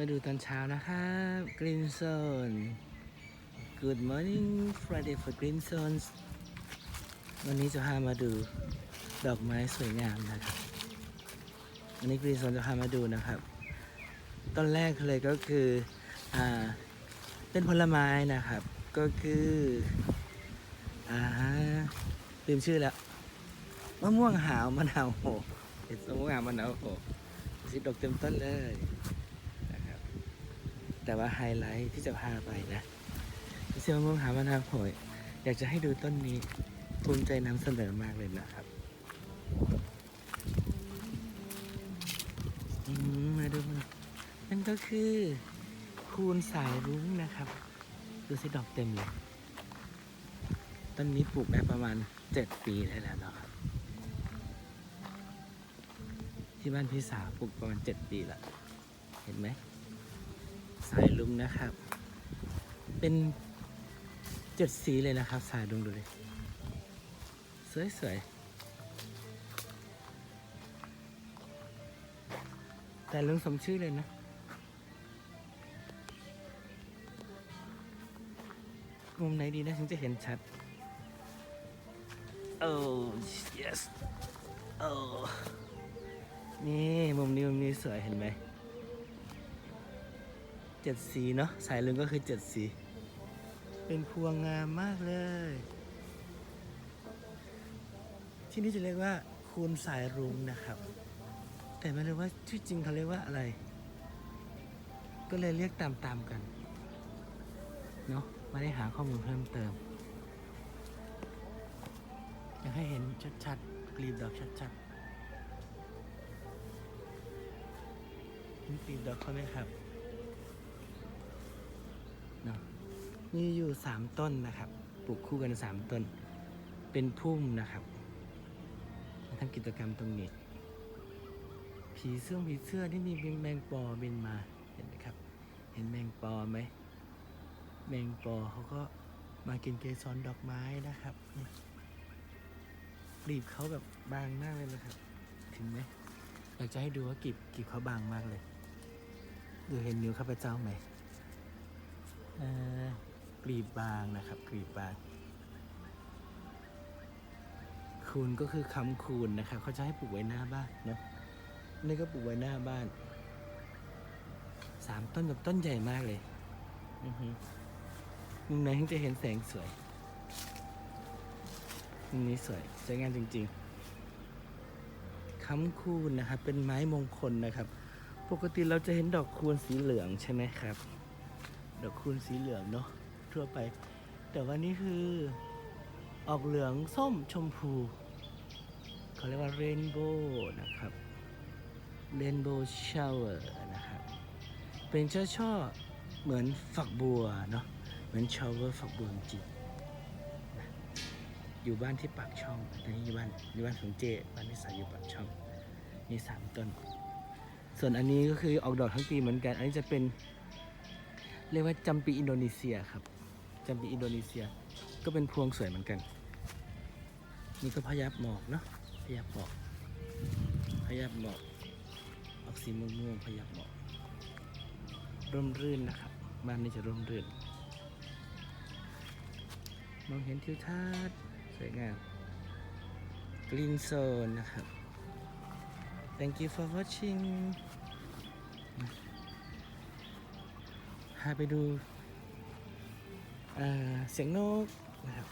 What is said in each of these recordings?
มาดูตอนเช้านะครับ Green Zone Good morning Friday for Green Zones วันนี้จะพามาดูดอกไม้สวยงามนะครับ วันนี้ Green Zone จะพามาดูนะครับ ต้นแรกเลยก็คืออ่าเป็นผลไม้นะครับ ก็คืออ่าลืมชื่อแล้วมะม่วงหาวมะนาวโหเห็ดมะม่วงหาวมะนาวโหสีดอกเต็มต้นเลย แต่ว่าไฮไลท์ที่จะพาไปนะไม่ใช่มะม่วงหามะนาวโหยอยากจะให้ดูต้นนี้ภูมิใจนำเสนอมากเลยนะครับมาดูมาดูนั่นก็คือคูณสายรุ้งนะครับ ดูสิดอกเต็มเลย ต้นนี้ปลูกได้ประมาณเจ็ดปีได้แล้วเนาะครับ ที่บ้านพี่สาวปลูกประมาณเจ็ดปีละ เห็นไหม สายลุงนะครับ เป็นเจ็ดสีเลยนะครับ สายลุงดูเลยสวยๆแต่ลุงสมชื่อเลยนะมุมไหนดีนะถึงจะเห็นชัด โอ้ yes โอ้ นี่ มุมนี้มุมนี้สวยเห็นไหม เจ็ดสีเนาะสายลุงก็คือเจ็ดสี เป็นพวงงามมากเลย ที่นี่จะเรียกว่าคูณสายรุ้งนะครับ แต่ไม่รู้ว่าชื่อจริงเขาเรียกว่าอะไร ก็เลยเรียกตามๆกันเนาะไม่ได้หาข้อมูลเพิ่มเติมอยากให้เห็นชัดๆกลีบดอกชัดๆนี่กลีบดอกเขาไหมครับ เนาะมีอยู่สามต้นนะครับ ปลูกคู่กันสามต้น เป็นพุ่มนะครับมาทำกิจกรรมตรงนี้ ผีเสื้อผีเสื้อที่มีแมงปอบินมาเห็นไหมครับ เห็นแมงปอไหมแมงปอเขาก็มากินเกสรดอกไม้นะครับนี่กลีบเขาแบบบางมากเลยนะครับ ถึงไหมอยากจะให้ดูว่ากลีบกลีบเขาบางมากเลย ดูเห็นนิ้วข้าพเจ้าไหม กลีบบางนะครับ กลีบบาง คูณก็คือคำคูณนะครับเขาจะให้ปลูกไว้หน้าบ้านเนาะนี่ก็ปลูกไว้หน้าบ้านสามต้นแบบต้นใหญ่มากเลยอือฮึมุมไหนถึงจะเห็นแสงสวยมุมนี้สวยสวยงามจริง ๆคำคูณนะครับ เป็นไม้มงคลนะครับ ปกติเราจะเห็นดอกคูณสีเหลืองใช่ไหมครับ ดอกคูณสีเหลืองเนาะทั่วไป แต่ว่านี่คือออกเหลืองส้มชมพูเขาเรียกว่าเรนโบว์นะครับเรนโบว์ชาวเวอร์นะครับเป็นช่อช่อเหมือนฝักบัวเนาะเหมือนชาวเวอร์ฝักบัวจริงอยู่บ้านที่ปากช่องตอนนี้อยู่บ้านอยู่บ้านของเจบ้านที่สายอยู่ปากช่องมีสามต้น ส่วนอันนี้ก็คือออกดอกทั้งปีเหมือนกัน อันนี้จะเป็น เรียกว่าจำปีอินโดนีเซียครับจำปีอินโดนีเซีย ก็เป็นพวงสวยเหมือนกัน นี่ก็พยับหมอกเนาะพยับหมอกพยับหมอกออกสีม่วงๆพยับหมอกร่มรื่นนะครับบ้านนี้จะร่มรื่น มองเห็นทิวทัศน์สวยงาม Green Zone นะครับ Thank you for watching พาไปดูเเสียงนกนะครับ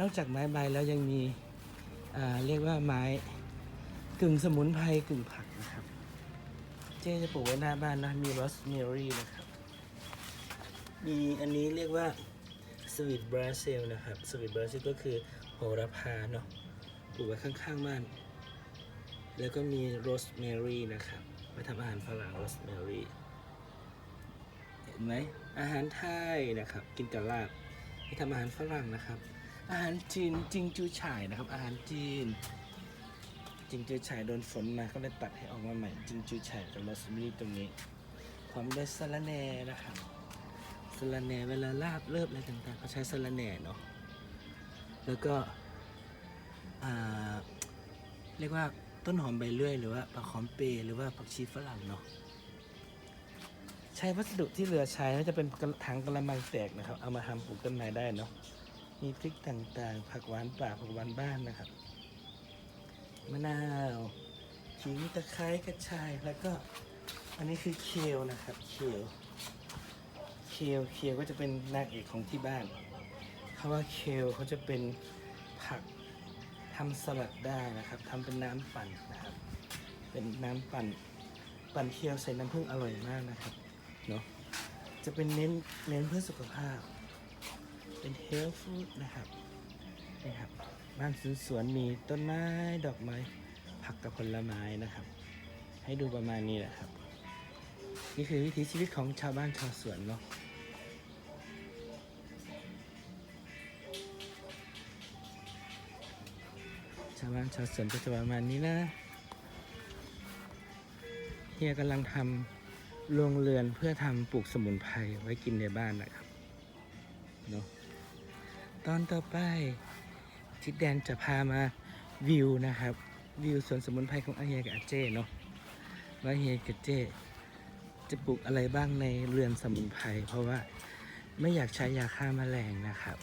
นอกจากไม้ใบแล้วยังมีเรียกว่าไม้กึ่งสมุนไพรกึ่งผักนะครับ เจ๊จะปลูกไว้หน้าบ้านนะ มีโรสเมอรี่นะครับ มีอันนี้เรียกว่าสวีทบราซิลนะครับ สวีทบราซิลก็คือโหระพาเนาะ ปลูกไว้ข้างๆบ้าน แล้วก็มีโรสเมอรี่นะครับไว้ทำอาหารฝรั่งโรสเมอรี่ เห็นไหมอาหารไทยนะครับ กินกับลาบที่ทำอาหารฝรั่งนะครับ อาหารจีนจิงจูฉ่ายนะครับ อาหารจีน จิงจูฉ่ายโดนฝนมาก็เลยตัดให้ออกมาใหม่จิงจูฉ่ายกับโรสเมอรี่ตรงนี้พร้อมด้วยสะระแหน่นะครับสะระแหน่เวลาลาบเลิบอะไรต่างๆเขาใช้สะระแหน่เนาะแล้วก็เรียกว่าต้นหอมใบเลื่อย หรือว่าผักหอมเปรย์หรือว่าผักชีฝรั่งเนาะ ช้วัสดุที่เหลือใช้น่าจะเป็นถังกระมังแตกนะครับ เอามาทำปลูกต้นไม้ได้เนาะมีพริกต่างๆ ผักหวานป่าผักหวานบ้านนะครับมะนาวขิงตะไคร้กระชายแล้วก็ อันนี้คือเคลนะครับเคลเคลเคลก็จะเป็นนางเอกของที่บ้านเพราะว่าเคลเขาจะเป็นผักทำสลัดได้นะครับทำเป็นน้ำปั่นนะครับ เป็นน้ำปั่นปั่นเคียวใส่น้ำผึ้งอร่อยมากนะครับ เนาะจะเป็นเน้นเน้นเพื่อสุขภาพ เป็นเฮลท์ฟู้ดนะครับนี่ครับ บ้านสวนสวนมีต้นไม้ดอกไม้ ผักกับผลไม้นะครับ ให้ดูประมาณนี้แหละครับ นี่คือวิถีชีวิตของชาวบ้านชาวสวนเนาะชาวบ้านชาวสวนก็จะประมาณนี้นะเฮียกำลังทำ โรงเรือนเพื่อทำปลูกสมุนไพรไว้กินในบ้านนะครับเนาะตอนต่อไปทิดแดนจะพามาวิวนะครับ วิวสวนสมุนไพรของอาเฮียกับอาเจ้เนาะว่าเฮียกับเจ้จะปลูกอะไรบ้างในเรือนสมุนไพรเพราะว่าไม่อยากใช้ยาฆ่าแมลงนะครับ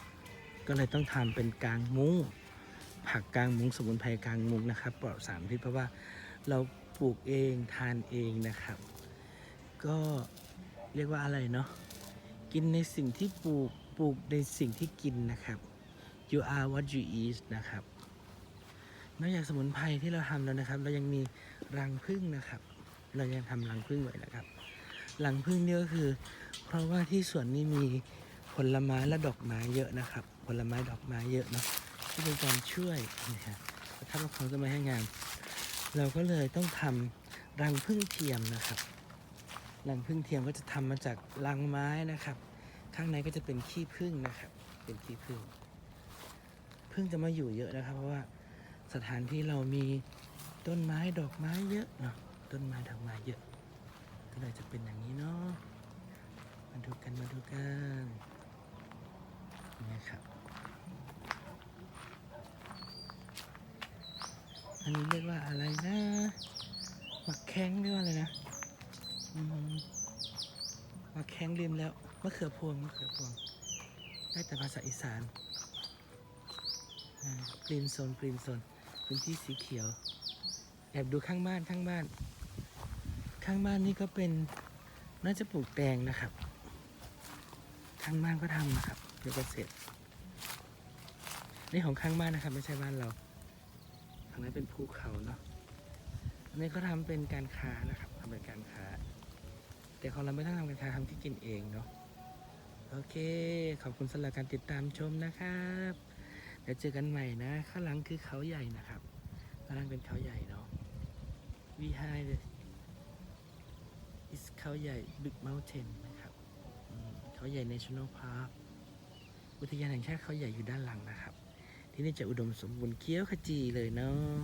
ก็เลยต้องทำเป็นกลางมุ้งผักกลางมุ้งสมุนไพรกลางมุ้งนะครับปลอดสารพิษเพราะว่าเราปลูกเองทานเองนะครับ ก็เรียกว่าอะไรเนาะกินในสิ่งที่ปลูกปลูกในสิ่งที่กินนะครับ you are what you eat นะครับนอกจากสมุนไพรที่เราทำแล้วนะครับ เรายังมีรังผึ้งนะครับ เรายังทำรังผึ้งไว้นะครับรังผึ้งนี่ก็คือ เพราะว่าที่สวนนี้มีผลไม้และดอกไม้เยอะนะครับ ผลไม้ดอกไม้เยอะเนาะที่เป็นการช่วยนะครับถ้าเราของจะไม่ให้งาน เราก็เลยต้องทำรังผึ้งเทียมนะครับ รังผึ้งเทียมก็จะทำมาจากรังไม้นะครับ ข้างในก็จะเป็นขี้ผึ้งนะครับ เป็นขี้ผึ้งผึ้งจะมาอยู่เยอะนะครับ เพราะว่าสถานที่เรามีต้นไม้ดอกไม้เยอะเนาะต้นไม้ดอกไม้เยอะ ก็เลยจะเป็นอย่างนี้เนาะมาดูกันมาดูกันนี่ครับอันนี้เรียกว่าอะไรนะหมักแข้งเรียกว่าอะไรนะ มหมักแข้งริมแล้วมะเขือพวงมะเขือพวง ได้แต่ภาษาอีสานกรีนโซนกรีนโซนพื้นที่สีเขียว แอบดูข้างบ้านข้างบ้าน ข้างบ้านนี่ก็เป็นน่าจะปลูกแตงนะครับ ข้างบ้านก็ทำนะครับเดี๋ยวก็เสร็จนี่ของข้างบ้านนะครับ ไม่ใช่บ้านเราทางนั้นเป็นภูเขาเนาะอันนี้เขาทำเป็นการค้านะครับทำเป็นการค้า แต่ของเราไม่ต้องทำการค้าทำที่กินเองเนาะโอเค ขอบคุณสำหรับการติดตามชมนะครับเดี๋ยวเจอกันใหม่นะ ข้างหลังคือเขาใหญ่นะครับข้างหลังเป็นเขาใหญ่เนาะ behind is เขาใหญ่ big mountain นะครับเขาใหญ่ national park อุทยานแห่งชาติเขาใหญ่อยู่ด้านหลังนะครับ ที่นี่จะอุดมสมบูรณ์เคี้ยวขจีเลยเนาะ